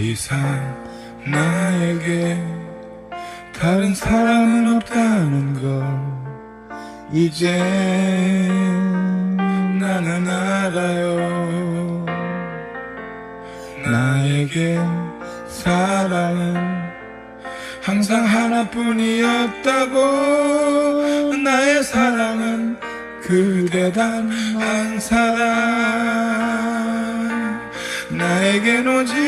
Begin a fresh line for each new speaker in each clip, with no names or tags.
이상 나에게 다른 사랑은 없다는 걸 이제 나는 알아요. 나에게 사랑은 항상 하나뿐이었다고. 나의 사랑은 그대 단 한 사람. 나에겐 오직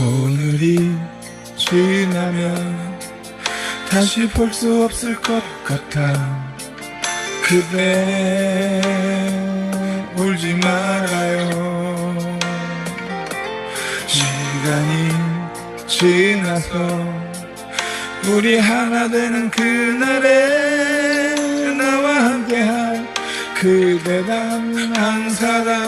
오늘이 지나면 다시 볼 수 없을 것 같아. 그대 울지 말아요. 시간이 지나서 우리 하나 되는 그날에 나와 함께할 그대 단한 사람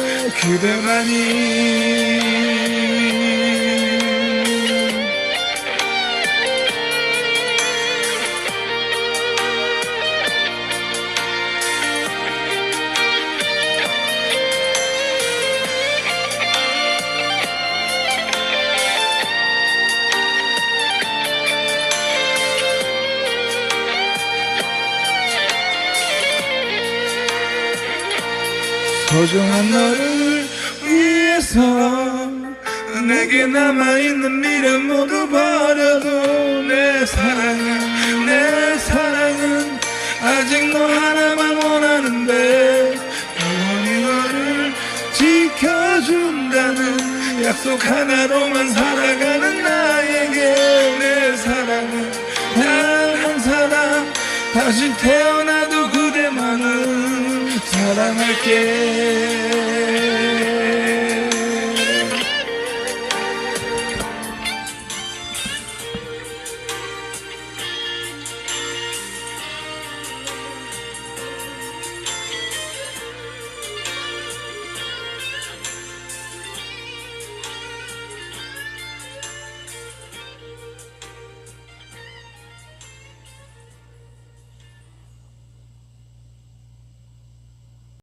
그대만이 소중한 너를 위해서 내게 남아있는 미련 모두 버려도 내 사랑은 내 사랑은 아직 너 하나만 원하는데 영원히 너를 지켜준다는 약속 하나로만 살아가는 나에게 내 사랑은 단 한 사람 다시 태어나 علمك